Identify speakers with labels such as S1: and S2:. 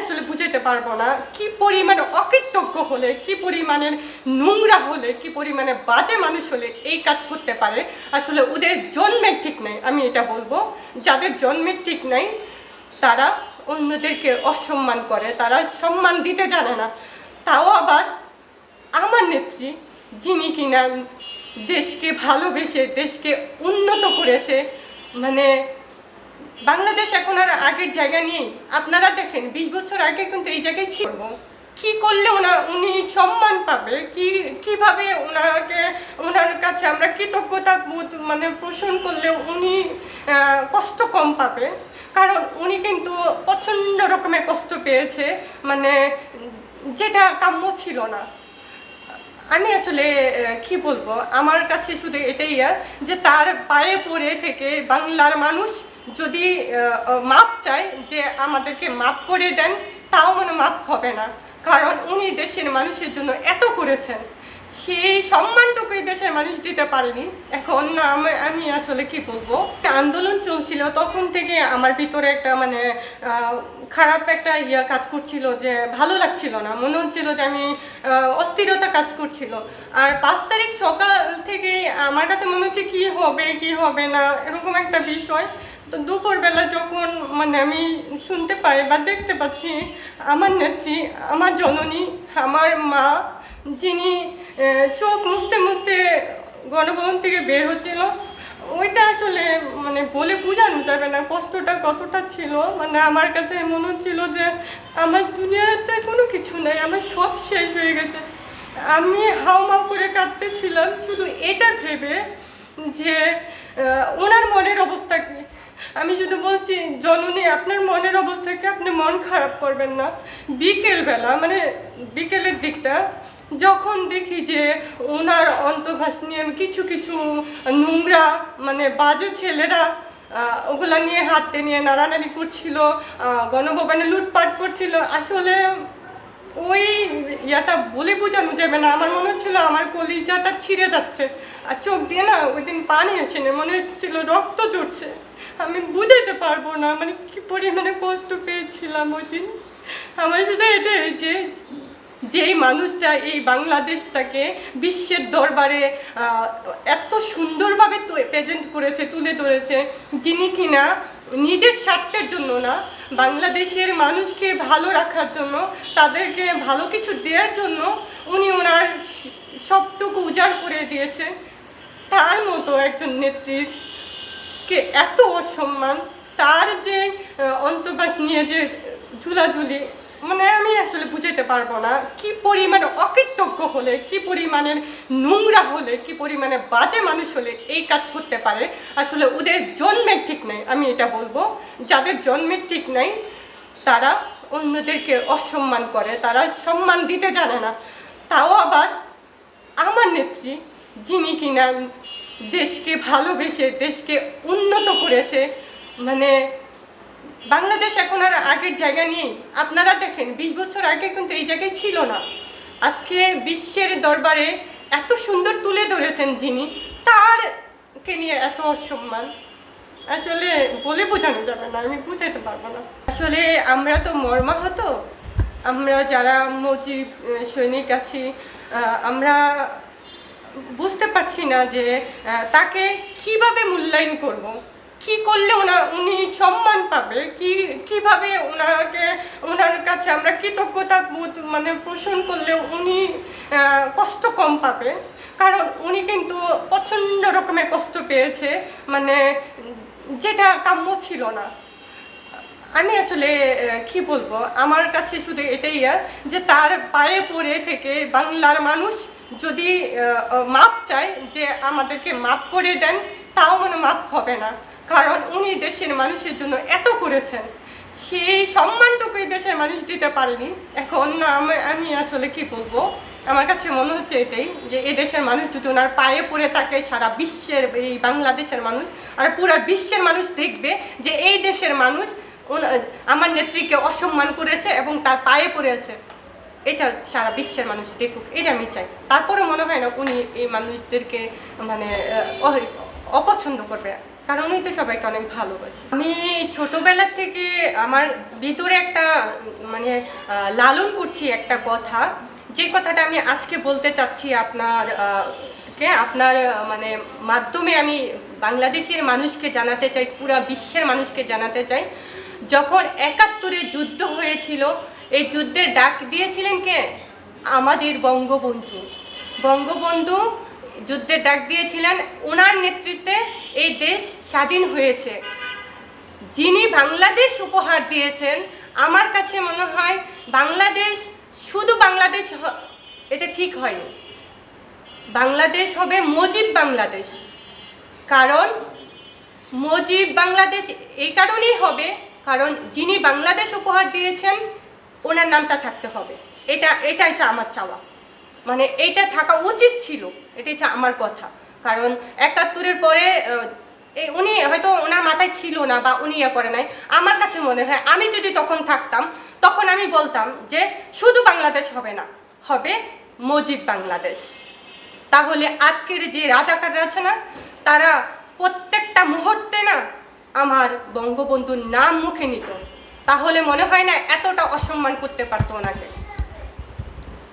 S1: আসলে বুঝাইতে পারব না। কি পরিমাণে অকৃতজ্ঞ হলে, কি পরিমাণের নোংরা হলে, কি পরিমাণে বাজে মানুষ হলে এই কাজ করতে পারে? আসলে ওদের জন্মের ঠিক নাই, আমি এটা বলব। যাদের জন্মের ঠিক নাই, তারা অন্যদেরকে অসম্মান করে, তারা সম্মান দিতে জানে না। তাও আবার আমার নেত্রী, যিনি কিনা দেশকে ভালোবেসে, দেশকে উন্নত করেছে মানে বাংলাদেশ এখন আর আগের জায়গা নেই। আপনারা দেখেন, বিশ বছর আগে কিন্তু এই জায়গায় ছিল। কি করলে ওনার উনি সম্মান পাবে? কি কীভাবে ওনাকে ওনার কাছে আমরা কৃতজ্ঞতা মানে পোষণ করলে উনি কষ্ট কম পাবে? কারণ উনি কিন্তু প্রচণ্ড রকমের কষ্ট পেয়েছে। মানে যেটা কাম্য ছিল না। আমি আসলে কি বলব? আমার কাছে শুধু এটাই যে তার পায়ে পড়ে থেকে বাংলার মানুষ যদি মাপ চাই যে আমাদেরকে মাপ করে দেন, তাও মনে মাপ হবে না। কারণ উনি দেশের মানুষের জন্য এত করেছেন। সেই সম্মানটুকু এই দেশের মানুষ দিতে পারেনি। এখন আমি আমি আসলে কি বলব, একটা আন্দোলন চলছিল, তখন থেকে আমার ভিতরে একটা মানে খারাপ একটা ইয়া কাজ করছিল যে ভালো লাগছিল না। মনে হচ্ছিল যে আমি অস্থিরতা কাজ করছিল। আর পাঁচ তারিখ সকাল থেকে আমার কাছে মনে হচ্ছে কি হবে কি হবে না, এরকম একটা বিষয়। তো দুপুরবেলা যখন মানে আমি শুনতে পাই বা দেখতে পাচ্ছি, আমার নেত্রী, আমার জননী, আমার মা, যিনি চোখ মুছতে মুছতে গণভবন থেকে বের হচ্ছিল, ওইটা আসলে মানে বলে বোঝানো যাবে না কষ্টটা কতটা ছিল। মানে আমার কাছে মনে হচ্ছিল যে, আমার দুনিয়াতে কোনো কিছু নেই, আমার সব শেষ হয়ে গেছে। আমি হাউমাউ করে কাঁদতেছিলাম, শুধু এটা ভেবে যে ওনার মনের অবস্থা কি? আমি শুধু বলছি, জননী, আপনার মনের অবস্থা কি? আপনি মন খারাপ করবেন না। বিকেলবেলা মানে বিকেলের দিকটা, যখন দেখি যে ওনার অন্তর্ভাস নিয়ে কিছু কিছু নোংরা মানে বাজে ছেলেরা ওগুলা নিয়ে হাতে নিয়ে নাড়ানাড়ি করছিল গণভবনে লুটপাট করছিল, আসলে ওই ইয়াটা বলে বোঝানো যাবে না। আমার মনে হচ্ছিল আমার কলিজাটা ছিঁড়ে যাচ্ছে। আর চোখ দিয়ে না ওই দিন পানি আসেনি মনে হচ্ছিল রক্ত চড়ছে আমি বুঝাইতে পারব না মানে কি পরিমাণে কষ্ট পেয়েছিলাম ওই দিন। আমার শুধু এটাই যে যেই মানুষটা এই বাংলাদেশটাকে বিশ্বের দরবারে এত সুন্দরভাবে প্রেজেন্ট করেছে, তুলে ধরেছে, যিনি কিনা নিজের স্বার্থের জন্য না, বাংলাদেশের মানুষকে ভালো রাখার জন্য, তাদেরকে ভালো কিছু দেওয়ার জন্য উনি ওনার সবটুকু উজাড় করে দিয়েছে। তার মতো একজন নেত্রীর কে এত অসম্মান, তার যে অন্তবাস নিয়ে যে ঝুলাঝুলি মানে আমি আসলে বুঝাইতে পারব না, কি পরিমাণে অকৃতজ্ঞ হলে, কি পরিমাণের নোংরা হলে, কি পরিমাণে বাজে মানুষ হলে এই কাজ করতে পারে, আসলে ওদের জন্মের ঠিক নাই, আমি এটা বলব। যাদের জন্মের ঠিক নাই, তারা অন্যদেরকে অসম্মান করে, তারা সম্মান দিতে জানে না। তাও আবার আমার নেত্রী, যিনি কিনা দেশকে ভালোবেসে, দেশকে উন্নত করেছে মানে বাংলাদেশ এখন আর আগের জায়গা নেই। আপনারা দেখেন, বিশ বছর আগে কিন্তু এই জায়গায় ছিল না। আজকে বিশ্বের দরবারে এত সুন্দর তুলে ধরেছেন যিনি, তারকে নিয়ে এত অসম্মান। আসলে বলে বোঝানো যাবে না, আমি বুঝাইতে পারব না। আসলে আমরা তো মর্মাহত। আমরা যারা মজিব সৈনিক আছি আমরা বুঝতে পারছি না যে তাকে কীভাবে মূল্যায়ন করব। কি করলে ওনার উনি সম্মান পাবে? কি, কীভাবে ওনাকে, ওনার কাছে আমরা কৃতজ্ঞতা মানে পোষণ করলে উনি কষ্ট কম পাবে? কারণ উনি কিন্তু প্রচণ্ড রকমের কষ্ট পেয়েছে মানে যেটা কাম্য ছিল না। আমি আসলে কি বলব, আমার কাছে শুধু এটাই যে তার পায়ে পড়ে থেকে বাংলার মানুষ যদি মাপ চায় যে আমাদেরকে মাপ করে দেন, তাও মনে মাপ হবে না। কারণ উনি দেশের মানুষের জন্য এত করেছেন। সেই সম্মানটুকু এই দেশের মানুষ দিতে পারেনি। এখন আমি আমি আসলে কি বলব? আমার কাছে মনে হচ্ছে এটাই যে এই দেশের মানুষ যদি ওনার পায়ে পড়ে থাকে, সারা বিশ্বের, এই বাংলাদেশের মানুষ, আর পুরো বিশ্বের মানুষ দেখবে যে এই দেশের মানুষ আমার নেত্রীকে অসম্মান করেছে এবং তার পায়ে পড়েছে। এটা সারা বিশ্বের মানুষ দেখুক, এটা আমি চাই। তারপরে মনে হয় না উনি এই মানুষদেরকে মানে অপছন্দ করবে। কারণেই তো সবাইকে অনেক ভালোবাসি। আমি ছোটবেলা থেকে আমার ভিতরে একটা মানে লালন করছি একটা কথা। যে কথাটা আমি আজকে বলতে চাচ্ছি আপনার কে, আপনার মানে মাধ্যমে আমি বাংলাদেশের মানুষকে জানাতে চাই, পুরা বিশ্বের মানুষকে জানাতে চাই। যখন একাত্তরে যুদ্ধ হয়েছিল, এই যুদ্ধের ডাক দিয়েছিলেন কে? আমাদের বঙ্গবন্ধু। বঙ্গবন্ধু যুদ্ধের ডাক দিয়েছিলেন ওনার নেতৃত্বে এই দেশ স্বাধীন হয়েছে। যিনি বাংলাদেশ উপহার দিয়েছেন, আমার কাছে মনে হয় বাংলাদেশ, শুধু বাংলাদেশ এটা ঠিক হয়নি। বাংলাদেশ হবে মজিব বাংলাদেশ। কারণ মজিব বাংলাদেশ এই কারণেই হবে, কারণ যিনি বাংলাদেশ উপহার দিয়েছেন, ওনার নামটা থাকতে হবে। এটা, এটাই হচ্ছে আমার চাওয়া। মানে এইটা থাকা উচিত ছিল। এটাই হচ্ছে আমার কথা। কারণ একাত্তরের পরে উনি হয়তো ওনার মাথায় ছিল না বা উনি ইয়ে করে নাই। আমার কাছে মনে হয়, আমি যদি তখন থাকতাম, তখন আমি বলতাম যে শুধু বাংলাদেশ হবে না, হবে মজিব বাংলাদেশ। তাহলে আজকের যে রাজাকাররা আছে না, তারা প্রত্যেকটা মুহূর্তে না আমার বঙ্গবন্ধুর নাম মুখে নিত। তাহলে মনে হয় না এতটা অসম্মান করতে পারতো ওনাকে।